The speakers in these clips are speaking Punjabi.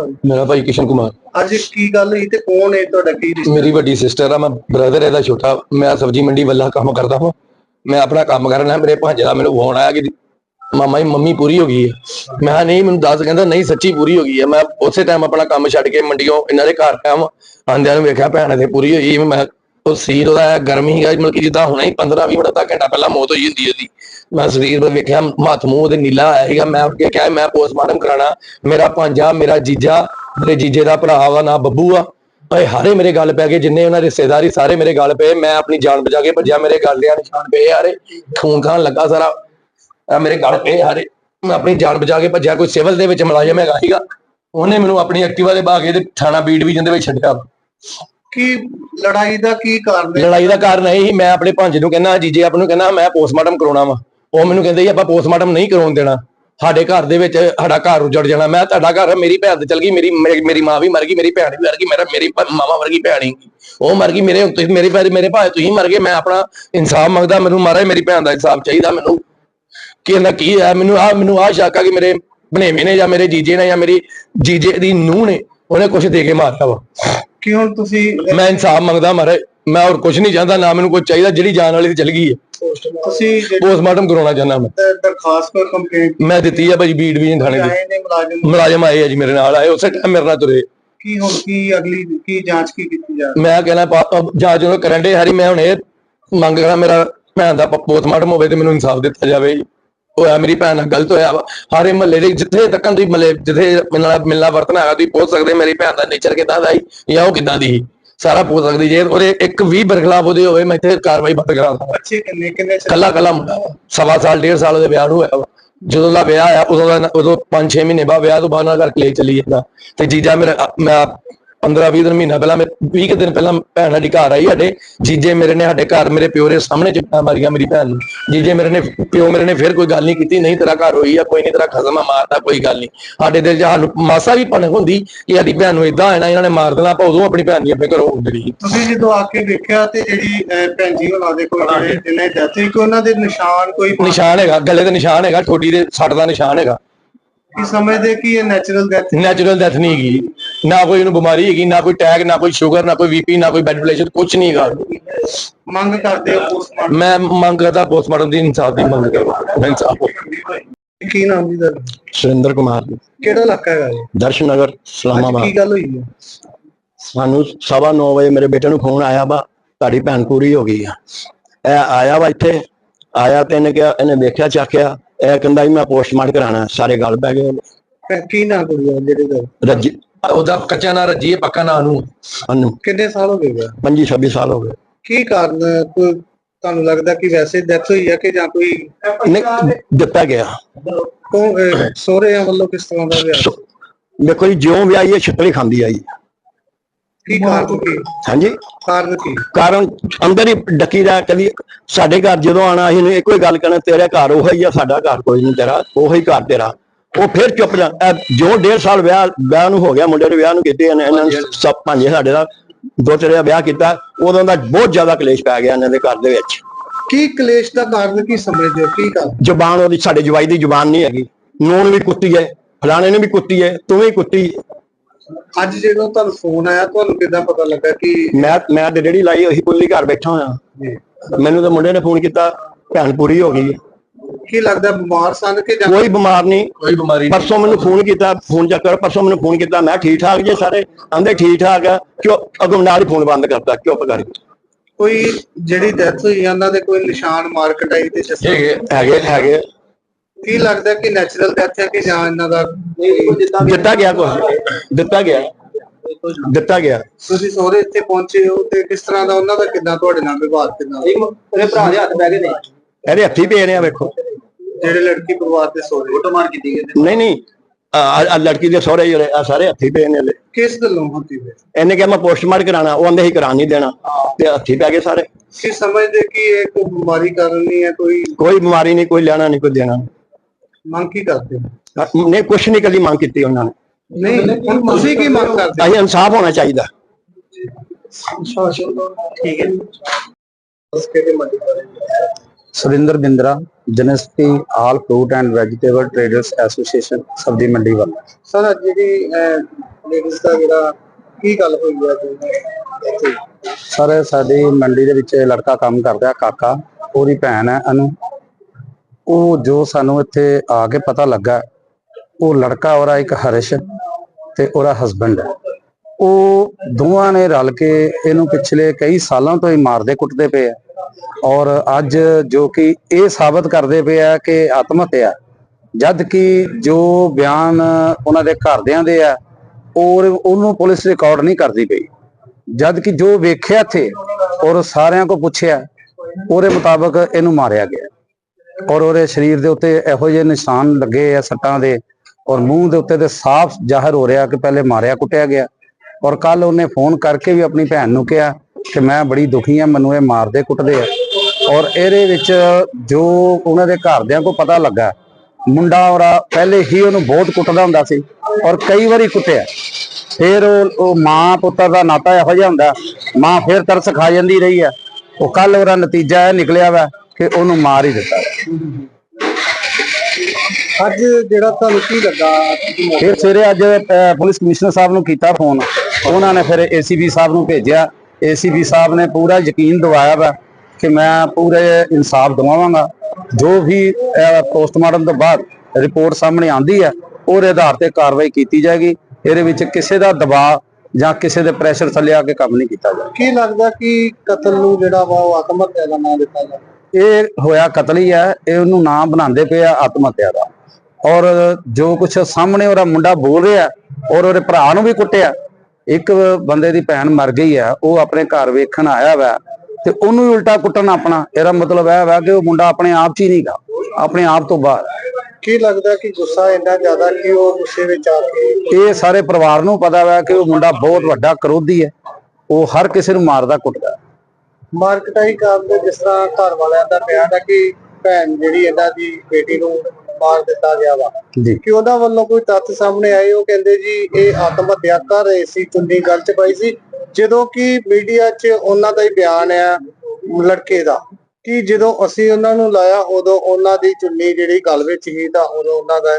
ਹੈ ਮੇਰਾ ਭਾਈ ਕਿਸ਼ਨ ਕੁਮਾਰ। ਅੱਜ ਕੀ ਗੱਲ ਹੋਈ ਤੇ ਕੌਣ ਹੈ ਤੁਹਾਡਾ? ਕੀ ਰਿਸ਼ਤਾ? ਮੇਰੀ ਵੱਡੀ ਸਿਸਟਰ ਆ ਮੈਂ ਬ੍ਰਦਰ ਇਹਦਾ ਛੋਟਾ। ਮੈਂ ਸਬਜੀ ਮੰਡੀ ਵੱਲਾ ਕੰਮ ਕਰਦਾ ਹਾਂ ਮੈਂ ਆਪਣਾ ਕੰਮ ਕਰਨਾ ਮੇਰੇ ਭਾਂਜੇ ਦਾ ਮੈਨੂੰ ਫੋਨ ਆਇਆ ਕਿ ਮਾਮਾ ਜੀ ਮੰਮੀ ਪੂਰੀ ਹੋ ਗਈ ਹੈ। ਮੈਂ ਕਿਹਾ ਨਹੀਂ ਮੈਨੂੰ ਦੱਸ ਕਹਿੰਦਾ ਨਹੀਂ ਸੱਚੀ ਪੂਰੀ ਹੋ ਗਈ ਹੈ। ਮੈਂ ਉਸੇ ਟਾਈਮ ਆਪਣਾ ਕੰਮ ਛੱਡ ਕੇ ਮੰਡੀੋਂ ਇਹਨਾਂ ਦੇ ਘਰ ਆਇਆ ਆਂਦਿਆਂ ਨੂੰ ਵੇਖਿਆ ਭੈਣ ਦੇ ਪੂਰੀ ਹੋਈ ਮੈਂ ਉਹ ਸੀਰ ਉਹਦਾ ਗਰਮੀ ਸੀਗਾ ਮਤਲਬ ਕਿ ਜਿੱਦਾਂ ਹੁਣੇ ਹੀ 15 20 ਮਿੰਟ ਤੱਕ ਘੰਟਾ ਪਹਿਲਾਂ ਮੌਤ ਹੋਈ ਹੁੰਦੀ ਉਹਦੀ ਮੈਂ ਸਰੀਰ ਵਿੱਚ ਵੇਖਿਆ ਹੱਥ ਮੂੰਹ ਉਹਦੇ ਨੀਲਾ ਆਇਆ ਸੀਗਾ ਮੈਂ ਕੇ ਕਿਹਾ ਮੈਂ ਪੋਸਟਮਾਰਟਮ ਕਰਾਣਾ ਮੇਰਾ ਭਾਂਜਾ ਮੇਰਾ ਜੀਜਾ ਮੇਰੇ ਜੀਜੇ ਦਾ ਭਰਾ ਵਾ ਨਾ ਬੱਬੂ ਆ। ਓਏ ਹਾਰੇ ਮੇਰੇ ਗੱਲ ਪੈ ਗਏ ਜਿੰਨੇ ਉਹਨਾਂ ਰਿਸ਼ਤੇਦਾਰੀ ਸਾਰੇ ਮੇਰੇ ਗੱਲ ਪਏ ਮੈਂ ਆਪਣੀ ਜਾਨ ਬਚਾ ਕੇ ਭੱਜਿਆ ਮੇਰੇ ਗਾਲਿਆਂ ਨਿਸ਼ਾਨ ਪਏ ਯਾਰੇ ਖੂਨ ਖਾਨ ਲੱਗਾ ਸਾਰਾ। ਆ ਮੇਰੇ ਗੱਲ ਪਏ ਹਾਰੇ ਮੈਂ ਆਪਣੀ ਜਾਨ ਬਚਾ ਕੇ ਭੱਜਿਆ ਕੋਈ ਸਿਵਲ ਦੇ ਵਿੱਚ ਮੁਲਾਜ਼ਮ ਹੈਗਾ ਸੀਗਾ ਉਹਨੇ ਮੈਨੂੰ ਆਪਣੀ ਐਕਟਿਵਾ ਦੇ ਬਾਗੇ ਤੇ ਥਾਣਾ ਬੀ ਡਿਵੀਜ਼ਨ ਦੇ ਵਿੱਚ ਛੱਡਿਆ। ਕੀ ਲੜਾਈ ਦਾ ਕੀ ਕਾਰਨ ਹੈ? ਲੜਾਈ ਦਾ ਕਾਰਨ ਇਹ ਸੀ ਮੈਂ ਆਪਣੇ ਭਾਂਜੇ ਨੂੰ ਕਹਿੰਦਾ ਜੀਜੇ ਆਪ ਨੂੰ ਕਹਿੰਦਾ ਮੈਂ ਪੋਸਟਮਾਰਟਮ ਕਰਾਉਣਾ ਵਾ। ਉਹ ਮੈਨੂੰ ਕਹਿੰਦੇ ਜੀ ਆਪਾਂ ਪੋਸਟਮਾਰਟਮ ਨਹੀਂ ਕਰਾਉਣ ਦੇਣਾ। ਸਾਡੇ ਘਰ ਦੇ ਵਿੱਚ ਸਾਡਾ ਘਰ ਉਜੜ ਜਾਣਾ। ਮੈਂ ਤੁਹਾਡਾ ਘਰ ਮੇਰੀ ਭੈਣ ਤੇ ਚਲ ਗਈ ਮੇਰੀ ਮੇਰੀ- ਮਾਂ ਵੀ ਮਰ ਗਈ ਮੇਰੀ ਭੈਣ ਵੀ ਮਰ ਗਈ ਮੇਰਾ ਮੇਰੀ ਮਾਵਾ ਵਰਗੀ ਭੈਣ ਹੀ ਉਹ ਮਰ ਗਈ ਮੇਰੇ ਤੁਸੀਂ ਮੇਰੇ ਭਾਈ ਮੇਰੇ ਭਾਈ ਤੁਸੀਂ ਮਰ ਗਏ ਮੈਂ ਆਪਣਾ ਇਨਸਾਫ ਮੰਗਦਾ ਮੈਨੂੰ ਮਾਰਾ ਮੇਰੀ ਭੈਣ ਦਾ ਇਨਸਾਫ ਚਾਹੀਦਾ ਮੈਨੂੰ। ਕਿ ਇਹਦਾ ਕੀ ਹੈ ਮੈਨੂੰ ਆ ਮੈਨੂੰ ਆ ਸ਼ੱਕ ਆ ਕਿ ਮੇਰੇ ਭਣੇਵੇਂ ਨੇ ਜਾਂ ਮੇਰੇ ਜੀਜੇ ਨੇ ਜਾਂ ਮੇਰੀ ਜੀਜੇ ਦੀ ਨੂੰਹ ਨੇ ਉਹਨੇ ਕੁਝ ਦੇ ਕੇ ਮਾਰਿਆ ਵਾ। ਕਿ ਹੁਣ ਤੁਸੀਂ ਮੈਂ ਇਨਸਾਫ ਮੰਗਦਾ ਮਾਰੇ ਮੈਂ ਹੋਰ ਕੁਝ ਨਹੀਂ ਚਾਹੁੰਦਾ ਨਾ ਮੈਨੂੰ ਕੋਈ ਚਾਹੀਦਾ ਜਿਹੜੀ ਜਾਨ ਵਾਲੀ ਤੇ ਚਲ ਗਈ ਹੈ। ਤੁਸੀਂ ਪੋਸਟਮਾਰਟਮ ਕਰਾਉਣਾ ਚਾਹੁੰਦਾ ਮੈਂ। ਦਰਖਾਸਤ ਪਰ ਕੰਪਲੇਂਟ ਮੈਂ ਦਿੱਤੀ ਆ ਭਾਜੀ ਬੀ ਡਿਵੀਜ਼ਨ ਥਾਣੇ ਦੇ। ਮੁਲਾਜ਼ਮ ਆਏ ਆ ਜੀ ਮੇਰੇ ਨਾਲ ਆਏ ਉਸੇ ਟਾਈਮ ਮੇਰੇ ਨਾਲ ਤੁਰੇ। ਕੀ ਹੁਣ ਕੀ ਅਗਲੀ ਕੀ ਜਾਂਚ ਕੀ ਕੀਤੀ ਜਾ ਰਹੀ? ਮੈਂ ਕਹਿੰਦਾ ਜਾਂ ਜਦੋਂ ਕਰਨ ਦੇ ਹਰੀ ਮੈਂ ਹੁਣ ਇਹ ਮੰਗ ਕਰਾਂ ਮੇਰਾ ਭੈਣ ਦਾ ਪੋਸਟਮਾਰਟਮ ਹੋਵੇ ਤੇ ਮੈਨੂੰ ਇਨਸਾਫ ਦਿੱਤਾ ਜਾਵੇ। ਹੋਇਆ ਮੇਰੀ ਭੈਣ ਨਾਲ ਗਲਤ ਹੋਇਆ ਵਾ। ਹਾਰੇ ਮਹੱਲੇ ਦੇ ਜਿੱਥੇ ਤੱਕ ਦੀ ਮਹੱਲੇ ਜਿੱਥੇ ਮਿਲਣਾ ਮਿਲਣਾ ਵਰਤਣਾ ਹੈਗਾ ਤੁਸੀਂ ਪੁੱਛ ਸਕਦੇ ਮੇਰੀ ਭੈਣ ਦਾ ਨੇਚਰ ਕਿਦਾਂ ਦਾ ਸੀ ਜਾਂ ਉਹ ਕਿਦਾਂ ਦੀ ਸੀ। ਸਾਰਾ ਪੁੱਛ ਸਕਦੇ ਜੇ ਉਹਦੇ ਇੱਕ ਵੀ ਬਰਖਲਾਫ ਉਹਦੇ ਹੋਵੇ ਮੈਂ ਇੱਥੇ ਕਾਰਵਾਈ ਬੰਦ ਕਰਾ ਦਾਂਗਾ। ਬੱਚੇ ਕਿੰਨੇ ਕੱਲਾ ਕੱਲਾ ਮੁੰਡਾ ਵਾ ਸਵਾ ਸਾਲ ਡੇਢ ਸਾਲ ਉਹਦੇ ਵਿਆਹ ਨੂੰ ਹੋਇਆ ਵਾ। ਜਦੋਂ ਦਾ ਵਿਆਹ ਆ ਉਦੋਂ ਦਾ ਉਦੋਂ 5-6 ਮਹੀਨੇ ਬਾਅਦ ਵਿਆਹ ਤੋਂ ਬਾਅਦ ਨਾਲ ਘਰ ਕਲੇ ਚੱਲੀ ਜਾਂਦਾ। ਤੇ ਜੀਜਾ ਮੇਰਾ ਮੈਂ 15-20 ਦਿਨ ਮਹੀਨਾ ਪਹਿਲਾਂ ਮੈਂ 20 ਕੁ ਦਿਨ ਪਹਿਲਾਂ ਭੈਣ ਸਾਡੀ ਘਰ ਆਈ ਸਾਡੇ। ਜੀਜੇ ਮੇਰੇ ਨੇ ਸਾਡੇ ਘਰ ਮੇਰੇ ਪਿਓ ਦੇ ਸਾਹਮਣੇ ਚਿੱਟਾ ਮਾਰੀਆਂ ਮੇਰੀ ਭੈਣ ਨੂੰ। ਜੀਜੇ ਮੇਰੇ ਨੇ ਪਿਓ ਮੇਰੇ ਨੇ ਫਿਰ ਕੋਈ ਗੱਲ ਨਹੀਂ ਕੀਤੀ ਨਹੀਂ ਤੇਰਾ ਘਰ ਹੋਈ ਆ ਕੋਈ ਨਹੀਂ ਤੇਰਾ ਖਸਮ ਆ ਮਾਰਦਾ ਕੋਈ ਗੱਲ ਨਹੀਂ। ਸਾਡੇ ਦਿਲ 'ਚ ਸਾਨੂੰ ਮਾਸਾ ਵੀ ਭਣਕ ਹੁੰਦੀ ਕਿ ਸਾਡੀ ਭੈਣ ਨੂੰ ਇਦਾਂ ਆਣਾ ਇਹਨਾਂ ਨੇ ਮਾਰ ਦੇਣਾ ਆਪਾਂ ਉਦੋਂ ਆਪਣੀ ਭੈਣ ਦੀ ਆਪਣੇ ਘਰੋਂ ਉੱਡਣੀ ਤੁਸੀਂ ਜਦੋਂ ਆ ਕੇ ਵੇਖਿਆ ਤੇ ਜਿਹੜੀ ਭੈਣ ਜੀ ਉਹਨਾਂ ਦੇ ਕੋਲ ਜਿਹੜੇ ਜਿਹਨੇ ਡੈਥ ਹੋਈ ਉਹਨਾਂ ਦੇ ਨਿਸ਼ਾਨ ਕੋਈ ਨਿਸ਼ਾਨ ਹੈਗਾ ਗਲੇ ਤੇ ਨਿਸ਼ਾਨ ਹੈਗਾ ਠੋਡੀ ਦੇ ਸੱਟ ਦਾ ਨਿਸ਼ਾਨ ਹੈਗਾ। ਕੀ ਸਮਝਦੇ ਕਿ ਇਹ ਨੈਚੁਰਲ ਡੈਥ ਨੈਚੁਰਲ ਡੈਥ ਨਹੀਂ ਹੈਗੀ। ਨਾ ਕੋਈ ਇਹਨੂੰ ਬਿਮਾਰੀ ਹੈਗੀ ਨਾ ਕੋਈ ਟੈਗ ਨਾ ਕੋਈ ਸ਼ੂਗਰ ਨਾ ਕੋਈ ਬੀਪੀ ਨਾ ਕੋਈ ਬਲੱਡ ਪ੍ਰੈਸ਼ਰ ਕੁਝ ਨਹੀਂ ਹੈਗਾ। ਮੰਗ ਕਰਦੇ ਹੋ ਪੋਸਟਮਾਰਟਮ ਮੈਂ ਮੰਗ ਕਰਦਾ ਪੋਸਟਮਾਰਟਮ ਦੀ ਇਨਸਾਫ ਦੀ ਮੰਗ ਕਰਦਾ। ਇਨਸਾਫ ਕੀ ਨਾਮ ਜੀ ਦਾ? ਸੁਰਿੰਦਰ ਕੁਮਾਰ ਕਿਹੜਾ ਇਲਾਕਾ ਹੈਗਾ ਜੀ ਦਰਸ਼ਨ ਨਗਰ ਅੱਜ ਇਸਲਾਮਾਬਾਦ ਕੀ ਗੱਲ ਹੋਈ ਹੈ? ਸਾਨੂੰ ਸਵਾ 9 ਵਜੇ ਮੇਰੇ ਬੇਟੇ ਨੂੰ ਫੋਨ ਆਇਆ ਵਾ ਤੁਹਾਡੀ ਭੈਣ ਪੂਰੀ ਹੋ ਗਈ ਆ। ਇਹ ਆਇਆ ਵਾ ਇੱਥੇ ਆਇਆ ਤੇ ਇਹਨੇ ਕਿਹਾ ਇਹਨੇ ਵੇਖਿਆ ਚੱਕਿਆ ਇਹ ਕਹਿੰਦਾ ਵੀ ਮੈਂ ਪੋਸਟਮਾਰਟਮ ਕਰਾਣਾ ਸਾਰੇ ਗੱਲ ਪੈ ਗਏ। ਕੀ ਨਾਮ ਕੁੜੀ ਜਿਹੜੇ ਦਾ ਰੱਜੀ ਉਹਦਾ ਕੱਚਾ ਨਾਂ ਰੱਜੀ ਪੱਕਾ ਨਾਂ ਨੂੰ ਅਨੂ। ਕਿੰਨੇ ਸਾਲ ਹੋ ਗਏ ਵਾ? 25 26 ਸਾਲ ਹੋ ਗਏ। ਕੀ ਕਾਰਨ ਕੋਈ ਤੁਹਾਨੂੰ ਲੱਗਦਾ ਕਿ ਵੈਸੇ ਡੈਥ ਹੋਈ ਹੈ ਕਿ ਜਾਂ ਕੋਈ ਨਹੀਂ ਦਿੱਤਾ ਗਿਆ। ਕੋ ਸੋਹਰਿਆਂ ਵੱਲੋਂ ਕਿਸ ਤਰ੍ਹਾਂ ਦਾ ਵਿਆਹ? ਸੋ, ਦੇਖੋ ਜੀ ਜਿਉਂ ਵਿਆਹੀ ਹੈ ਛਿੱਤਰੀ ਖਾਂਦੀ ਆਈ। ਕੀ ਕਾਰਨ ਕੀ ਹਾਂਜੀ। ਕਾਰਨ ਕੀ? ਕਾਰਨ ਅੰਦਰ ਹੀ ਡੱਕੀ ਦਾ ਕਦੀ ਸਾਡੇ ਘਰ ਜਦੋਂ ਆਣਾ ਅਸੀਂ ਨੇ ਇੱਕੋ ਹੀ ਗੱਲ ਕਰਨਾ ਤੇਰਾ ਘਰ ਉਹ ਹੀ ਆ ਸਾਡਾ ਘਰ ਕੋਈ ਨਹੀਂ ਤੇਰਾ ਉਹ ਹੀ ਘਰ ਤੇਰਾ। ਉਹ ਫਿਰ ਚੁੱਪ ਜਾ ਜੋ ਡੇਢ ਸਾਲ ਵਿਆਹ ਵਿਆਹ ਨੂੰ ਹੋ ਗਿਆ ਮੁੰਡੇ ਦੇ ਵਿਆਹ ਨੂੰ ਕੀਤੇ ਇਹਨੇ ਨੇ ਸਭ ਭਾਂਜੇ ਸਾਡੇ ਦਾ ਦੋ ਤੇਰੇ ਦਾ ਵਿਆਹ ਕੀਤਾ ਉਦੋਂ ਦਾ ਬਹੁਤ ਜ਼ਿਆਦਾ ਕਲੇਸ਼ ਪੈ ਗਿਆ ਇਹਨਾਂ ਦੇ ਘਰ ਦੇ ਵਿੱਚ। ਕੀ ਕਲੇਸ਼ ਦਾ ਕਾਰਨ ਕੀ ਸਮਝਦੇ ਹੋ? ਕੀ ਕਾਰਨ ਜ਼ੁਬਾਨ ਉਹਦੀ ਸਾਡੇ ਜਵਾਈ ਦੀ ਜ਼ੁਬਾਨ ਨਹੀਂ ਹੈਗੀ। ਨੂਨ ਵੀ ਕੁੱਤੀ ਹੈ ਫਲਾਣੇ ਨੇ ਵੀ ਕੁੱਤੀ ਹੈ ਤੂੰ ਵੀ ਕੁੱਤੀ। ਅੱਜ ਜਦੋਂ ਤੁਹਾਨੂੰ ਫੋਨ ਆਇਆ ਤੁਹਾਨੂੰ ਕਿਦਾਂ ਪਤਾ ਲੱਗਾ ਕਿ ਮੈਂ ਮੈਂ ਤੇ ਜਿਹੜੀ ਲਾਈ ਉਹੀ ਪੁੱਲੀ ਘਰ ਬੈਠਾ ਹੋਇਆ। ਮੈਨੂੰ ਤਾਂ ਮੁੰਡੇ ਨੇ ਫੋਨ ਕੀਤਾ ਭੈਣ ਪੂਰੀ ਹੋ ਗਈ। ਕੀ ਲੱਗਦਾ ਬਿਮਾਰ ਸਨ ਕਿ ਜਾਂ ਕੋਈ ਬਿਮਾਰ ਨਹੀਂ। ਕੋਈ ਬਿਮਾਰੀ ਪਰਸੋਂ ਮੈਨੂੰ ਫੋਨ ਕੀਤਾ ਫੋਨ ਚੱਕਰ ਪਰਸੋਂ ਮੈਨੂੰ ਫੋਨ ਕੀਤਾ ਮੈਂ ਠੀਕ ਠਾਕ ਜੇ ਸਾਰੇ? ਆਂਦੇ ਠੀਕ ਠਾਕ ਆ ਕਿਉਂ? ਅਗਮ ਨਾਲ ਫੋਨ ਬੰਦ ਕਰਤਾ ਕਰ ਗਏ ਕੋਈ ਜਿਹੜੀ ਡੈਥ ਹੋਈ ਆ, ਉਹਨਾਂ ਦੇ ਕੋਈ ਨਿਸ਼ਾਨ ਮਾਰ ਕਟਾਈ ਤੇ ਹੈਗੇ ਹੈਗੇ ਹੈਗੇ। ਕੀ ਲੱਗਦਾ ਕਿ ਨੈਚੁਰਲ ਡੈਥ ਹੈ ਕਿ ਜਾਂ ਇਹਨਾਂ ਦਾ ਦਿੱਤਾ ਗਿਆ। ਕੁਛ। ਦਿੱਤਾ ਗਿਆ। ਦਿੱਤਾ ਗਿਆ। ਤੁਸੀਂ ਸਹੁਰੇ ਇੱਥੇ ਪਹੁੰਚੇ ਹੋ ਤੇ ਕਿਸ ਤਰ੍ਹਾਂ ਦਾ ਉਹਨਾਂ ਦਾ ਕਿੱਦਾਂ ਤੁਹਾਡੇ ਨਾਲ ਵਿਵਹਾਰ ਕਿੱਦਾਂ? ਤੇਰੇ ਭਰਾ ਦੇ ਹੱਥ ਬਹਿ ਗਏ ਨੇ। ਇਹਦੇ ਹੱਥੀ ਪਏ ਨੇ ਆ ਵੇਖੋ। ਜਿਹੜੇ ਲੜਕੀ ਪਰਿਵਾਰ ਦੇ ਸਹੁਰੇ ਫੋਟੋ ਮਾਰ ਕੀਤੀ ਗਈ ਨਹੀਂ ਨਹੀਂ। ਆ ਲੜਕੀ ਦੇ ਸਹੁਰੇ ਜਿਹੜੇ ਆ ਸਾਰੇ ਹੱਥੀ ਪਏ ਨੇ ਇਹਦੇ। ਕਿਸ ਗੱਲੋਂ ਹੁੰਦੀ ਹੈ ਇਹਨੇ ਕਿਹਾ ਮੈਂ ਪੋਸਟਮਾਰਟਮ ਕਰਾਣਾ ਉਹ ਆਂਦੇ ਹੀ ਕਰਾ ਨਹੀਂ ਦੇਣਾ। ਤੇ ਹੱਥੀ ਪੈ ਗਏ ਸਾਰੇ। ਕੀ ਸਮਝਦੇ ਕਿ ਇਹ ਕੋਈ ਬਿਮਾਰੀ ਕਾਰਨ ਨਹੀਂ ਹੈ ਕੋਈ ਕੋਈ ਬਿਮਾਰੀ ਨਹੀਂ ਕੋਈ ਲੈਣਾ ਨਹੀਂ ਕੋਈ ਦੇਣਾ ਨਹੀਂ। ਮੰਗ ਕੀ ਕਰਦੇ? ਨਹੀਂ ਕੁਛ ਨਹੀਂ ਕਦੀ ਮੰਗ ਕੀਤੀ ਉਹਨਾਂ ਨੇ। ਨਹੀਂ ਤੁਸੀਂ ਕੀ ਮੰਗ ਕਰਦੇ ਅਸੀਂ ਇਨਸਾਫ ਹੋਣਾ ਚਾਹੀਦਾ? ਠੀਕ ਹੈ। Surinder Bindra ਜਨਸਟੀ all fruit and vegetable traders association ਸਬਜ਼ੀ ਮੰਡੀ ਵਾਲਾ। ਸਰ ਅੱਜ ਜਿਹੜੀ ਲੇਡੀਜ਼ ਦਾ ਜਿਹੜਾ ਕੀ ਗੱਲ ਹੋਈ ਹੈ ਸਰ ਸਾਡੀ ਮੰਡੀ ਦੇ ਵਿੱਚ ਲੜਕਾ ਕੰਮ ਕਰਦਾ ਕਾਕਾ। ਉਹਦੀ ਭੈਣ ਹੈ ਅਨੂ। ਉਹ ਜੋ ਸਾਨੂੰ ਇੱਥੇ ਆ ਕੇ ਪਤਾ ਲੱਗਾ, ਉਹ ਲੜਕਾ ਉਹਦਾ ਇੱਕ ਹਰਸ਼ ਤੇ ਉਹਦਾ ਹਸਬੰਡ ਹੈ। ਉਹ ਦੋਵਾਂ ਨੇ ਰਲ ਕੇ ਇਹਨੂੰ ਪਿਛਲੇ ਕਈ ਸਾਲਾਂ ਤੋਂ ਹੀ ਮਾਰਦੇ ਕੁੱਟਦੇ ਪਏ ਆ ਔਰ ਅੱਜ ਜੋ ਕਿ ਇਹ ਸਾਬਤ ਕਰਦੇ ਪਏ ਆ ਕਿ ਆਤਮ ਹੱਤਿਆ ਜਦ ਕਿ ਜੋ ਬਿਆਨ ਉਹਨਾਂ ਦੇ ਘਰਦਿਆਂ ਦੇ ਆ, ਔਰ ਉਹਨੂੰ ਪੁਲਿਸ ਰਿਕਾਰਡ ਨਹੀਂ ਕਰਦੀ ਪਈ। ਜਦ ਕਿ ਜੋ ਵੇਖਿਆ ਥੇ ਔਰ ਸਾਰਿਆਂ ਕੋ ਪੁੱਛਿਆ, ਉਹਦੇ ਮੁਤਾਬਕ ਇਹਨੂੰ ਮਾਰਿਆ ਗਿਆ। ਔਰ ਉਹਦੇ ਸਰੀਰ ਦੇ ਉੱਤੇ ਇਹੋ ਜਿਹੇ ਨਿਸ਼ਾਨ ਲੱਗੇ ਆ ਸੱਟਾਂ ਦੇ, ਔਰ ਮੂੰਹ ਦੇ ਉੱਤੇ ਤੇ ਸਾਫ਼ ਜ਼ਾਹਰ ਹੋ ਰਿਹਾ ਕਿ ਪਹਿਲੇ ਮਾਰਿਆ ਕੁੱਟਿਆ ਗਿਆ। ਔਰ ਕੱਲ ਉਹਨੇ ਫੋਨ ਕਰਕੇ ਵੀ ਆਪਣੀ ਭੈਣ ਨੂੰ ਕਿਹਾ ਕਿ ਮੈਂ ਬੜੀ ਦੁਖੀ ਆ, ਮੈਨੂੰ ਇਹ ਮਾਰਦੇ ਕੁੱਟਦੇ ਆ। ਔਰ ਇਹਦੇ ਵਿੱਚ ਜੋ ਉਹਨਾਂ ਦੇ ਘਰਦਿਆਂ ਕੋ ਪਤਾ ਲੱਗਾ, ਮੁੰਡਾ ਔਰਾ ਪਹਿਲੇ ਹੀ ਉਹਨੂੰ ਬਹੁਤ ਕੁੱਟਦਾ ਹੁੰਦਾ ਸੀ ਔਰ ਕਈ ਵਾਰੀ ਕੁੱਟਿਆ। ਫਿਰ ਉਹ ਮਾਂ ਪੁੱਤਰ ਦਾ ਨਾਤਾ ਇਹੋ ਜਿਹਾ ਹੁੰਦਾ, ਮਾਂ ਫਿਰ ਤਰਸ ਖਾ ਜਾਂਦੀ ਰਹੀ ਆ। ਉਹ ਕੱਲ ਉਹਦਾ ਨਤੀਜਾ ਇਹ ਨਿਕਲਿਆ ਵਾ ਕਿ ਉਹਨੂੰ ਮਾਰ ਹੀ ਦਿੱਤਾ। ਅੱਜ ਜਿਹੜਾ ਤੁਹਾਨੂੰ ਕੀ ਲੱਗਾ? ਫਿਰ ਸਵੇਰੇ ਅੱਜ ਪੁਲਿਸ ਕਮਿਸ਼ਨਰ ਸਾਹਿਬ ਨੂੰ ਕੀਤਾ ਫੋਨ। ਉਹਨਾਂ ਨੇ ਫਿਰ ਏਸੀਪੀ ਸਾਹਿਬ ਨੂੰ ਭੇਜਿਆ। ਏਸੀਪੀ ਸਾਹਿਬ ਨੇ ਪੂਰਾ ਯਕੀਨ ਦਿਵਾਇਆ ਵਾ ਕਿ ਮੈਂ ਪੂਰੇ ਇਨਸਾਫ ਦਿਵਾਵਾਂਗਾ। ਜੋ ਵੀ ਪੋਸਟਮਾਰਟਮ ਤੋਂ ਬਾਅਦ ਰਿਪੋਰਟ ਸਾਹਮਣੇ ਆਂਦੀ ਹੈ ਉਹਦੇ ਆਧਾਰ ਤੇ ਕਾਰਵਾਈ ਕੀਤੀ ਜਾਏਗੀ। ਇਹਦੇ ਵਿੱਚ ਕਿਸੇ ਦਾ ਦਬਾਅ ਜਾਂ ਕਿਸੇ ਦੇ ਪ੍ਰੈਸ਼ਰ ਥੱਲੇ ਆ ਕੇ ਕੰਮ ਨਹੀਂ ਕੀਤਾ ਜਾਏਗਾ। ਕੀ ਲੱਗਦਾ ਕਿ ਕਤਲ ਨੂੰ ਜਿਹੜਾ ਵਾ ਉਹ ਆਤਮ ਹੱਤਿਆ ਦਾ ਨਾਂ ਦਿੱਤਾ ਗਿਆ ਇਹ ਹੋਇਆ ਕਤਲ ਹੀ ਹੈ ਇਹ ਉਹਨੂੰ ਨਾਮ ਬਣਾਉਂਦੇ ਪਏ ਆ ਆਤਮ ਹੱਤਿਆ ਦਾ। ਔਰ ਜੋ ਕੁਛ ਸਾਹਮਣੇ ਉਹਦਾ ਮੁੰਡਾ ਬੋਲ ਰਿਹਾ ਔਰ ਉਹਦੇ ਭਰਾ ਨੂੰ ਵੀ ਕੁੱਟਿਆ ਇੱਕ ਬੰਦੇ ਦੀ ਭੈਣ ਮਰ ਗਈ ਆ ਉਹ ਆਪਣੇ ਘਰ ਵੇਖਣ ਆਇਆ ਵਾ ਤੇ ਉਹਨੂੰ ਹੀ ਉਲਟਾ ਕੁੱਟਣ ਆਪਣਾ ਇਹਦਾ ਮਤਲਬ ਇਹ ਵਾ ਕਿ ਉਹ ਮੁੰਡਾ ਆਪਣੇ ਆਪ 'ਚ ਹੀ ਨਹੀਂਗਾ ਆਪਣੇ ਆਪ ਤੋਂ ਬਾਹਰ। ਕੀ ਲੱਗਦਾ ਕਿ ਗੁੱਸਾ ਇੰਨਾ ਜ਼ਿਆਦਾ ਕਿ ਉਹ ਗੁੱਸੇ ਵਿੱਚ ਆ ਕੇ ਇਹ ਸਾਰੇ ਪਰਿਵਾਰ ਨੂੰ ਪਤਾ ਵਾ ਕਿ ਉਹ ਮੁੰਡਾ ਬਹੁਤ ਵੱਡਾ ਕਰੋਧੀ ਹੈ ਉਹ ਹਰ ਕਿਸੇ ਨੂੰ ਮਾਰਦਾ ਕੁੱਟਦਾ। ਮਾਰਕਟਾਈ ਕਰਨ ਦੇ ਜਿਸ ਤਰ੍ਹਾਂ ਘਰ ਵਾਲਿਆਂ ਦਾ ਬਿਆਨ ਹੈ ਕਿ ਭੈਣ ਜਿਹੜੀ ਇਹਨਾਂ ਦੀ ਬੇਟੀ ਨੂੰ ਮਾਰ ਦਿੱਤਾ ਗਿਆ ਵਾ। ਕਿ ਉਹਨਾਂ ਵੱਲੋਂ ਕੋਈ ਤੱਥ ਸਾਹਮਣੇ ਆਏ? ਉਹ ਕਹਿੰਦੇ ਜੀ ਇਹ ਆਤਮ ਹੱਤਿਆ ਕਰ ਰਹੇ ਸੀ ਚੁੰਨੀ ਗੱਲ ਚ ਪਾਈ ਸੀ। ਜਦੋਂ ਕਿ ਮੀਡੀਆ 'ਚ ਉਹਨਾਂ ਦਾ ਹੀ ਬਿਆਨ ਆ ਲੜਕੇ ਦਾ ਕਿ ਜਦੋਂ ਅਸੀਂ ਉਹਨਾਂ ਨੂੰ ਲਾਇਆ ਉਦੋਂ ਉਹਨਾਂ ਦੀ ਚੁੰਨੀ ਜਿਹੜੀ ਗਲ ਵਿੱਚ ਹੀ ਤਾਂ ਉਦੋਂ ਉਹਨਾਂ ਦਾ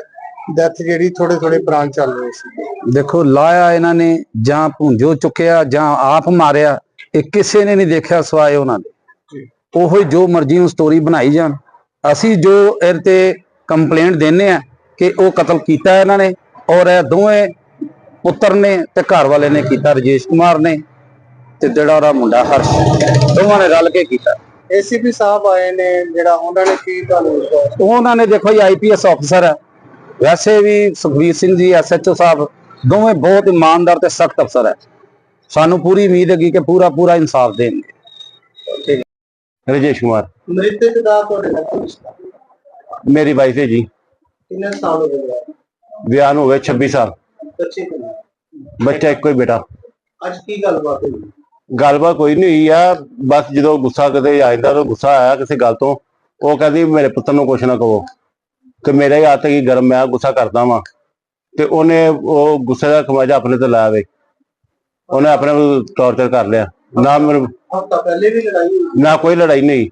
ਡੈਥ ਜਿਹੜੀ ਥੋੜੇ ਥੋੜੇ ਪ੍ਰਾਣ ਚੱਲ ਰਹੇ ਸੀ। ਦੇਖੋ ਲਾਇਆ ਇਹਨਾਂ ਨੇ ਜਾਂ ਭੁੰਜੋ ਚੁੱਕਿਆ ਜਾਂ ਆਪ ਮਾਰਿਆ ਇਹ ਕਿਸੇ ਨੇ ਨਹੀਂ ਦੇਖਿਆ ਸਵਾਏ ਉਹਨਾਂ ਦੇ ਉਹੋ ਜੋ ਮਰਜ਼ੀ ਨੂੰ ਸਟੋਰੀ ਬਣਾਈ ਜਾਣ। ਅਸੀਂ ਜੋ ਇਹਦੇ ਤੇ ਕੰਪਲੇਂਟ ਦਿੰਨੇ ਆ ਕਿ ਉਹ ਕਤਲ ਕੀਤਾ ਇਹਨਾਂ ਨੇ ਔਰ ਇਹ ਦੋਵੇਂ ਪੁੱਤਰ ਨੇ ਤੇ ਘਰ ਵਾਲੇ ਨੇ ਕੀਤਾ ਰਜੇਸ਼ ਕੁਮਾਰ ਨੇ ਤੇ ਜਿਹੜਾ ਉਹਦਾ ਮੁੰਡਾ ਹਰਸ਼। ਦੋਵਾਂ ਨੇ ਰਲ ਕੇ ਕੀਤਾ। ਏਸੀਪੀ ਸਾਹਿਬ ਆਏ ਨੇ ਜਿਹੜਾ ਉਹਨਾਂ ਨੇ ਕੀ ਤੁਹਾਨੂੰ ਉਹਨਾਂ ਨੇ ਦੇਖੋ ਜੀ ਆਈਪੀਐਸ ਅਫਸਰ ਹੈ। ਵੈਸੇ ਵੀ ਸੁਖਵੀਰ ਸਿੰਘ ਜੀ ਐਸਐਚਓ ਸਾਹਿਬ ਦੋਵੇਂ ਬਹੁਤ ਇਮਾਨਦਾਰ ਤੇ ਸਖਤ ਅਫਸਰ ਹੈ। ਸਾਨੂੰ ਪੂਰੀ ਉਮੀਦ ਹੈਗੀ ਕਿ ਪੂਰਾ ਪੂਰਾ ਇਨਸਾਫ ਦੇਣਗੇ। ਰਜੇਸ਼ ਕੁਮਾਰ। ਮ੍ਰਿਤਕ ਦਾ ਤੁਹਾਡੇ ਨਾਲ ਕੀ ਰਿਸ਼ਤਾ? ਮੇਰੀ ਵਾਈਫ ਹੈ ਜੀ। ਕਿੰਨੇ ਸਾਲ ਹੋ ਗਏ ਵਿਆਹ ਨੂੰ? ਹੋ ਗਏ 26 ਸਾਲ। ਬੱਚੇ ਇੱਕੋ ਹੀ ਬੇਟਾ। ਅੱਜ ਕੀ ਗੱਲਬਾਤ ਹੋਈ? ਗੱਲਬਾਤ ਕੋਈ ਨਹੀਂ ਹੋਈ ਆ। ਬਸ ਜਦੋਂ ਗੁੱਸਾ ਕਦੇ ਆ ਜਾਂਦਾ ਤਾਂ ਗੁੱਸਾ ਆਇਆ ਕਿਸੇ ਗੱਲ ਤੋਂ। ਉਹ ਕਹਿੰਦੀ ਮੇਰੇ ਪੁੱਤਰ ਨੂੰ ਕੁਛ ਨਾ ਕਹੋ। ਤੇ ਮੇਰਾ ਹੀ ਹੱਥ ਕੀ ਗਰਮ ਮੈਂ ਗੁੱਸਾ ਕਰਦਾ ਵਾਂ। ਤੇ ਉਹਨੇ ਉਹ ਗੁੱਸੇ ਦਾ ਖਮਾਜਾ ਆਪਣੇ ਤੇ ਲਾਇਆ ਵੇ। ਉਹਨੇ ਆਪਣੇ ਟੌਰਚਰ ਕਰ ਲਿਆ। ਨਾ ਮੈਨੂੰ ਹਫਤਾ ਪਹਿਲੇ ਵੀ ਲੜਾਈ ਹੋਈ ਨਾ ਕੋਈ ਲੜਾਈ ਨਹੀਂ।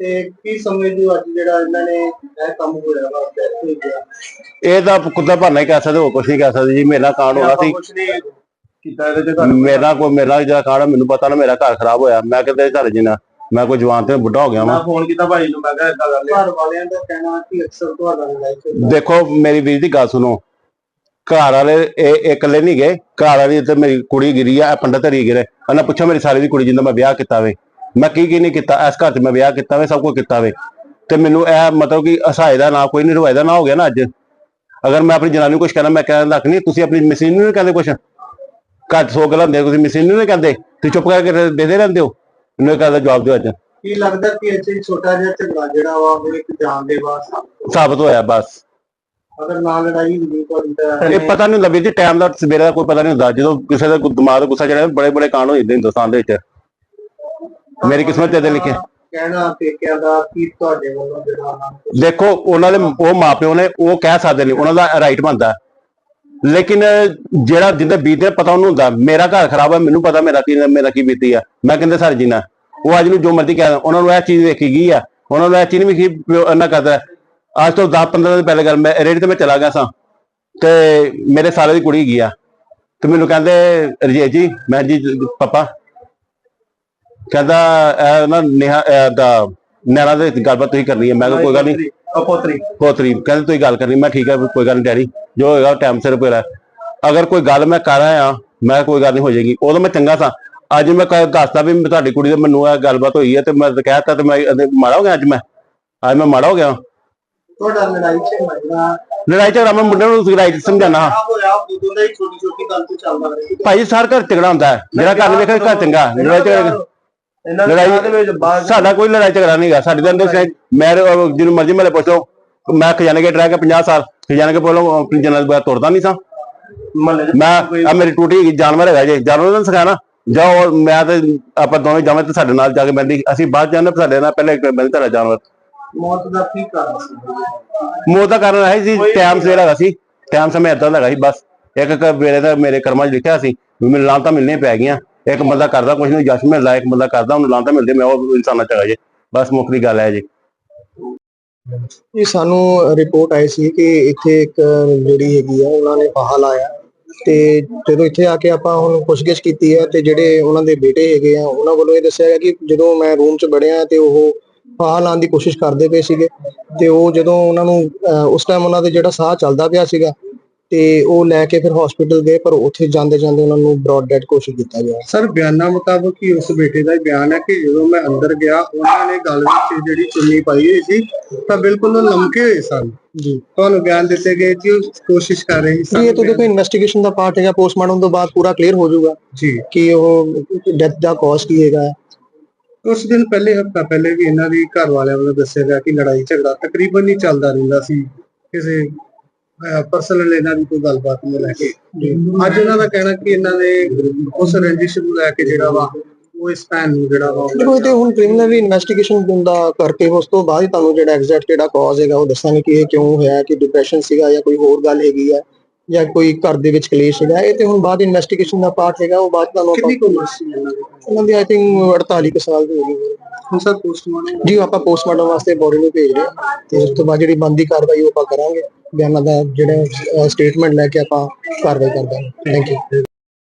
ਤੇ ਕੀ ਸਮਝਦੇ ਹੋ ਅੱਜ ਜਿਹੜਾ ਇਹਨਾਂ ਨੇ ਇਹ ਕੰਮ ਹੋਇਆ ਵਾ death ਹੋਈ ਗਿਆ? ਇਹ ਤਾਂ ਕੁੱਤਾ ਭਾਨਾ ਹੀ ਕਹਿ ਸਕਦੇ ਹੋ ਕੁਛ ਨਹੀਂ ਕਹਿ ਸਕਦੇ ਜੀ। ਮੇਰਾ ਕਾਂਡ ਹੋਣਾ ਸੀ। ਕੁਛ ਨਹੀਂ ਕੀਤਾ ਇਹਦੇ ਤੇ ਤੁਹਾਨੂੰ ਮੇਰਾ ਕੋਈ ਮੇਰਾ ਜਿਹੜਾ ਕਾਂਡ ਆ, ਮੈਨੂੰ ਪਤਾ ਨਾ ਮੇਰਾ ਘਰ ਖਰਾਬ ਹੋਇਆ। ਮੈਂ ਕਿਤੇ ਘਰ ਜਿਨਾ ਮੈਂ ਕੋਈ ਜਵਾਨ ਤੇ ਬੁੱਢਾ ਹੋ ਗਿਆ ਵਾਂ। ਫੋਨ ਕੀਤਾ ਭਾਈ ਨੂੰ ਮੈਂ ਕਿਹਾ ਇਦਾਂ ਗੱਲ ਘਰ ਵਾਲਿਆਂ ਦਾ ਕਹਿਣਾ ਕਿ ਅਕਸਰ ਤੁਹਾਡਾ ਲੜਾਈ ਦੇਖੋ ਮੇਰੀ ਵੀਰ ਦੀ ਗੱਲ ਸੁਣੋ। ਘਰ ਵਾਲੇ ਇਹ ਇਕੱਲੇ ਨਹੀਂ ਗਏ। ਘਰ ਵਾਲੀ ਤੇ ਮੇਰੀ ਕੁੜੀ ਗਿਰੀ ਆ ਇਹ ਪੰਡਤ ਹਰੀ ਗਿਰੇ। ਉਹਨਾਂ ਪੁੱਛੋ ਮੇਰੀ ਸਾਲੀ ਦੀ ਕੁੜੀ ਜਿੰਦਾ ਮੈਂ ਵਿਆਹ ਕੀਤਾ ਵੇ। ਮੈਂ ਕੀ ਕੀ ਨਹੀਂ ਕੀਤਾ ਇਸ ਘਰ 'ਚ ਮੈਂ ਵਿਆਹ ਕੀਤਾ ਵੇ ਸਭ ਕੁਝ ਕੀਤਾ ਵੇ। ਤੇ ਮੈਨੂੰ ਇਹ ਮਤਲਬ ਕਿ ਹਸਾਏ ਦਾ ਨਾ ਕੋਈ ਨਹੀਂ ਰਵਾਏ ਦਾ ਨਾ ਹੋ ਗਿਆ ਨਾ ਅੱਜ। ਅਗਰ ਮੈਂ ਆਪਣੀ ਜਨਾਨੀ ਨੂੰ ਕੁਝ ਕਹਿਣਾ ਮੈਂ ਕਹਿਣ ਲੱਗ ਨਹੀਂ ਤੁਸੀਂ ਆਪਣੀ ਮਿਸੀ ਨੂੰ ਨਹੀਂ ਕਹਿੰਦੇ ਕੁਝ ਘੱਟ ਸੌ ਗੱਲਾਂ ਹੁੰਦੀਆਂ ਤੁਸੀਂ ਮਿਸੀ ਨੂੰ ਨਹੀਂ ਕਹਿੰਦੇ? ਤੁਸੀਂ ਚੁੱਪ ਕਰਕੇ ਦੇਦੇ ਰਹਿੰਦੇ ਹੋ? ਮੈਨੂੰ ਇਹ ਗੱਲ ਦਾ ਜਵਾਬ ਦਿਓ ਅੱਜ। ਕੀ ਲੱਗਦਾ ਕਿ 'ਚ ਛੋਟਾ ਜਿਹਾ ਝਗੜਾ ਜਿਹੜਾ ਵਾ ਉਹ ਇੱਕ ਜਾਨ ਦੇ ਬਾਅਦ ਸਾਬਤ ਹੋਇਆ ਬਸ। ਅਗਰ ਨਾ ਲੜਾਈ ਹੁੰਦੀ ਤੁਹਾਡੀ ਤਾਂ ਇਹ ਪਤਾ ਨਹੀਂ ਵੀਰ ਜੀ ਟਾਈਮ ਦਾ ਸਵੇਰੇ ਦਾ ਕੋਈ ਪਤਾ ਨਹੀਂ ਹੁੰਦਾ। ਜਦੋਂ ਕਿਸੇ ਦਾ ਕੋਈ ਦਿਮਾਗ ਦਾ ਗੁੱਸਾ ਚੜਿਆ ਬੜੇ ਬੜੇ ਕਾਂਡ ਹੋ ਜਾਂਦੇ ਹਿੰਦੁਸਤਾਨ ਦੇ ਵਿੱਚ। ਮੇਰੀ ਕਿਸਮਤ ਤੇ ਲਿਖਿਆ। ਕਹਿਣਾ ਪੇਕਿਆਂ ਦਾ ਕੀ ਤੁਹਾਡੇ ਵੱਲੋਂ ਜਿਹੜਾ ਵਾ ਦੇਖੋ ਉਹਨਾਂ ਦੇ ਉਹ ਮਾਪਿਓ ਨੇ ਉਹ ਕਹਿ ਸਕਦੇ ਨੇ ਉਹਨਾਂ ਦਾ ਰਾਈਟ ਬਣਦਾ। ਲੇਕਿਨ ਜਿਹੜਾ ਜਿੰਦਾ ਬੀਤਦੇ ਪਤਾ ਉਹਨੂੰ ਹੁੰਦਾ ਮੇਰਾ ਘਰ ਖਰਾਬ ਹੈ ਮੈਨੂੰ ਪਤਾ ਮੇਰਾ ਕੀ ਮੇਰਾ ਕੀ ਬੀਤੀ ਆ। ਮੈਂ ਕਹਿੰਦੇ ਸਰ ਜੀਨਾ ਉਹ ਅੱਜ ਨੂੰ ਜੋ ਮਰਜ਼ੀ ਕਹਿ ਉਹਨਾਂ ਨੂੰ ਇਹ ਚੀਜ਼ ਵੇਖੀ ਗਈ ਆ। ਉਹਨਾਂ ਦਾ ਚੀਨ ਵੀ ਕੀ ਇਹਨਾਂ ਕਰਦਾ। ਅੱਜ ਤੋਂ 10 15 ਦਿਨ ਪਹਿਲੇ ਗੱਲ ਮੈਂ ਰੇੜੀ ਤੇ ਮੈਂ ਚਲਾ ਗਿਆ ਸਾਂ ਤੇ ਮੇਰੇ ਸਾਲੇ ਦੀ ਕੁੜੀ ਗਈ ਆ ਤੇ ਮੈਨੂੰ ਕਹਿੰਦੇ ਰਜੀਤ ਜੀ ਮੈਂ ਜੀ ਪਾਪਾ। ਕਹਿੰਦਾ ਇਹ ਨਾ ਨੇਹਾ ਦਾ ਨੈਣਾ ਦੇ ਗੱਲਬਾਤ ਤੁਸੀਂ ਕਰਨੀ ਹੈ। ਮੈਂ ਕੋਈ ਗੱਲ ਨਹੀਂ। ਅਪੋਤਰੀ ਪੋਤਰੀ। ਕਹਿੰਦੇ ਤੁਸੀਂ ਗੱਲ ਕਰਨੀ। ਮੈਂ ਠੀਕ ਹੈ ਕੋਈ ਗੱਲ ਨਹੀਂ ਡੈਡੀ। ਜੋ ਹੋਏਗਾ ਟਾਈਮ ਸਿਰ ਹੋਏਗਾ। ਅਗਰ ਕੋਈ ਗੱਲ ਮੈਂ ਕਰ ਆਇਆ ਮੈਂ ਕੋਈ ਗੱਲ ਨਹੀਂ ਹੋ ਜਾਏਗੀ। ਉਦੋਂ ਮੈਂ ਚੰਗਾ ਸਾਂ। ਅੱਜ ਮੈਂ ਦੱਸਦਾ ਵੀ ਤੁਹਾਡੀ ਕੁੜੀ ਦੇ ਮੈਨੂੰ ਇਹ ਗੱਲਬਾਤ ਹੋਈ ਹੈ ਤੇ ਮੈਂ ਕਹਿਤਾ ਤੇ ਮੈਂ ਮਾੜਾ ਹੋ ਗਿਆ ਅੱਜ ਮੈਂ। ਅੱਜ ਮੈਂ ਮਾੜਾ ਹੋ ਗਿਆ। ਤੁਹਾਡਾ ਲੜਾਈ ਝਗੜਾ ਲੜਾਈ ਝਗੜਾ ਮੈਂ ਮੁੰਡੇ ਨੂੰ ਲੜਾਈ ਸਮਝਾਣਾ ਹੋਇਆ ਉਦੋਂ ਦਾ ਹੀ ਛੋਟੀ ਛੋਟੀ ਗੱਲ ਤੋਂ ਚੱਲਦਾ ਰਿਹਾ। ਭਾਈ ਸਾਰ ਘਰ ਝਗੜਾ ਹੁੰਦਾ ਹੈ। ਜਿਹੜਾ ਘਰ ਵੇਖੇ ਘਰ ਚੰਗਾ। ਲੜਾਈ ਝਗੜਾ ਲੜਾਈ- ਦੇ ਵਿੱਚ ਬਾਅਦ ਸਾਡਾ ਕੋਈ ਲੜਾਈ ਝਗੜਾ ਨਹੀਂਗਾ ਸਾਡੇ ਤਾਂ ਅੰਦਰ ਮੈਂ ਜਿਹਨੂੰ ਮਰਜ਼ੀ ਮੇਰੇ ਪੁੱਛੋ ਮੈਂ ਖਜ਼ਾਨੇ ਕੇ ਟਰੈਕ 50 ਸਾਲ ਖਜ਼ਾਨੇ ਕੇ ਬੋਲੋ ਆਪਣੀ ਜਨਾਜ਼ ਬਾਤ ਤੋੜਦਾ ਨਹੀਂ ਸਾਂ। ਦੇ ਮੈਂ ਆ ਮੇਰੀ ਟੂਟੀ ਜਾਨਵਰ ਹੈਗਾ ਜੀ। ਜਾਨਵਰ ਨੂੰ ਸਿਖਾਣਾ। ਜਾਓ ਮੈਂ ਤੇ ਆਪਾਂ ਦੋਵੇਂ ਜਾਵੇਂ ਤੇ ਸਾਡੇ ਨਾਲ ਜਾ ਕੇ ਬੰਦੀ ਅਸੀਂ ਬਾਅਦ ਜਾਣੇ ਸਾਡੇ ਨਾਲ ਪਹਿਲੇ ਬੰਦੀ ਤੁਹਾਡਾ ਜਾਨਵਰ। ਮੌਤ ਦਾ ਕੀ ਕਾਰਨ ਸੀ? ਮੌਤ ਦਾ ਕਾਰਨ ਹੈ ਸੀ ਟਾਈਮ ਸਵੇਰ ਹੈਗਾ ਸੀ ਟਾਈਮ ਸਮੇਂ ਏਦਾਂ ਦਾ ਹੈਗਾ ਸੀ ਬਸ। ਇੱਕ ਇੱਕ ਵੇਲੇ ਦਾ ਮੇਰੇ ਕਰਮਾਂ 'ਚ ਲਿਖਿਆ ਸੀ ਵੀ ਮੈਨੂੰ ਲਾਂਤਾਂ ਮਿਲਣੀਆਂ ਪੈ ਗਈਆਂ। ਇੱਕ ਬੰਦਾ ਕਰਦਾ ਕੁਝ ਨਹੀਂ ਜਸ਼ ਮਿਲਦਾ ਇੱਕ ਬੰਦਾ ਕਰਦਾ ਉਹਨੂੰ ਲਾਂਤਾਂ ਮਿਲਦੇ ਮੈਂ ਉਹ ਇਨਸਾਨਾਂ ਚ ਹੈਗਾ ਜੀ। ਬਸ ਮੁੱਖ ਦੀ ਗੱਲ ਹੈ ਜੀ। ਇਹ ਸਾਨੂੰ ਰਿਪੋਰਟ ਆਈ ਸੀ ਕਿ ਇੱਥੇ ਇੱਕ ਜਿਹੜੀ ਹੈਗੀ ਆ ਉਹਨਾਂ ਨੇ ਫਾਹਾ ਲਾਇਆ ਤੇ ਜਦੋਂ ਇੱਥੇ ਆ ਕੇ ਆਪਾਂ ਹੁਣ ਪੁੱਛਗਿੱਛ ਕੀਤੀ ਹੈ ਤੇ ਜਿਹੜੇ ਉਹਨਾਂ ਦੇ ਬੇਟੇ ਹੈਗੇ ਆ ਉਹਨਾਂ ਵੱਲੋਂ ਇਹ ਦੱਸਿਆ ਗਿਆ ਕਿ ਜਦੋਂ ਮੈਂ ਰੂਮ 'ਚ ਵੜਿਆ ਤੇ ਉਹ ਫਾਹਾ ਲਾਉਣ ਦੀ ਕੋਸ਼ਿਸ਼ ਕਰਦੇ ਪਏ ਸੀਗੇ ਤੇ ਉਹ ਜਦੋਂ ਉਹਨਾਂ ਨੂੰ ਉਸ ਟਾਈਮ ਉਹਨਾਂ ਦੇ ਜਿਹੜਾ ਸਾਹ ਚੱਲਦਾ ਪਿਆ ਸੀਗਾ ਤੇ ਉਹ ਲੈ ਕੇ ਫਿਰ ਹਸਪੀਟਲ ਗਏ ਪਰ ਉੱਥੇ ਜਾਂਦੇ ਜਾਂਦੇ ਉਹਨਾਂ ਨੂੰ ਬ੍ਰੌਡ ਡੈਡ ਘੋਸ਼ਿਤ ਕੀਤਾ ਗਿਆ। ਸਰ ਬਿਆਨਾਂ ਮੁਤਾਬਕ ਹੀ ਉਸ ਬੇਟੇ ਦਾ ਬਿਆਨ ਹੈ ਕਿ ਜਦੋਂ ਮੈਂ ਅੰਦਰ ਗਿਆ ਉਹਨਾਂ ਨੇ ਗਲ ਵਿੱਚ ਜਿਹੜੀ ਚੁੰਨੀ ਪਾਈ ਹੋਈ ਸੀ ਤਾਂ ਬਿਲਕੁਲ ਉਹ ਲਮਕੇ ਹੋਏ ਸਨ। ਜੀ। ਤੁਹਾਨੂੰ ਬਿਆਨ ਦਿੱਤੇ ਗਏ ਕਿ ਉਹ ਕੋਸ਼ਿਸ਼ ਕਰ ਰਹੇ ਜੀ ਇਹ ਤਾਂ ਦੇਖੋ ਇਨਵੈਸਟੀਗੇਸ਼ਨ ਦਾ ਪਾਰਟ ਹੈਗਾ ਪੋਸਟਮਾਰਟਮ ਤੋਂ ਬਾਅਦ ਪੂਰਾ ਕਲੀਅਰ ਹੋ ਜਾਊਗਾ ਜੀ। ਕਿ ਉਹ ਡੈਥ ਦਾ ਕਾਜ਼ ਕੀ ਹੈਗਾ ਉਸ ਦਿਨ ਪਹਿਲੇ, ਹਫਤਾ ਪਹਿਲੇ ਵੀ ਇਹਨਾਂ ਦੀ ਘਰ ਵਾਲਿਆਂ ਵੱਲੋਂ ਦੱਸਿਆ ਗਿਆ ਕਿ ਲੜਾਈ ਝਗੜਾ ਤਕਰੀਬਨ ਹੀ ਚੱਲਦਾ ਰਹਿੰਦਾ ਸੀ। ਕਿਸੇ ਪਰਸਨਲ ਇਹਨਾਂ ਦੀ ਕੋਈ ਗੱਲਬਾਤ ਨੂੰ ਲੈ ਕੇ। ਅੱਜ ਇਹਨਾਂ ਦਾ ਕਹਿਣਾ ਕਿ ਇਹਨਾਂ ਨੇ ਉਸ ਰੰਜਿਸ਼ ਨੂੰ ਲੈ ਕੇ ਜਿਹੜਾ ਵਾ, ਉਹ ਇਸ ਭੈਣ ਨੂੰ ਜਿਹੜਾ ਵਾ ਦੇਖੋ ਤੇ ਹੁਣ ਕ੍ਰਿਮੀਨਲ ਇਨਵੈਸਟੀਗੇਸ਼ਨ ਦਾ ਕਰਕੇ ਉਸ ਤੋਂ ਬਾਅਦ ਤੁਹਾਨੂੰ ਜਿਹੜਾ ਐਗਜ਼ੈਕਟ ਜਿਹੜਾ ਕਾਜ਼ ਹੈਗਾ, ਉਹ ਦੱਸਾਂਗੇ ਕਿ ਇਹ ਕਿਉਂ ਹੋਇਆ, ਕਿ ਡਿਪਰੈਸ਼ਨ ਸੀਗਾ ਜਾਂ ਕੋਈ ਹੋਰ ਗੱਲ ਹੈਗੀ ਆ। ਜਾਂ ਕੋਈ ਘਰ ਦੇ ਵਿੱਚ ਕਲੇਸ਼ ਹੈਗਾ ਇਹ ਤੇ ਹੁਣ ਬਾਅਦ ਇਨਵੈਸਟੀਗੇਸ਼ਨ ਦਾ ਪਾਰਟ ਹੈਗਾ ਉਹ ਬਾਅਦ ਤੁਹਾਨੂੰ ਕਿੰਨੀ ਕੁ ਉਮਰ ਸੀ ਇਹਨਾਂ ਦੀ? ਉਹਨਾਂ ਦੀ ਆਈ ਥਿੰਕ 48 ਕੁ ਸਾਲ ਦੀ ਹੋਗੀ ਹੁਣ ਸਰ ਪੋਸਟਮਾਰਟਮ ਜੀ ਆਪਾਂ ਪੋਸਟਮਾਰਟਮ ਵਾਸਤੇ ਬੋਡੀ ਨੂੰ ਭੇਜ ਰਹੇ ਹਾਂ ਤੇ ਉਸ ਤੋਂ ਬਾਅਦ ਜਿਹੜੀ ਬੰਦੀ ਕਾਰਵਾਈ ਉਹ ਆਪਾਂ ਕਰਾਂਗੇ। ਬਿਆਨਾਂ ਦਾ ਜਿਹੜਾ ਸਟੇਟਮੈਂਟ ਲੈ ਕੇ ਆਪਾਂ ਕਾਰਵਾਈ ਕਰਦੇ ਹਾਂ। Thank you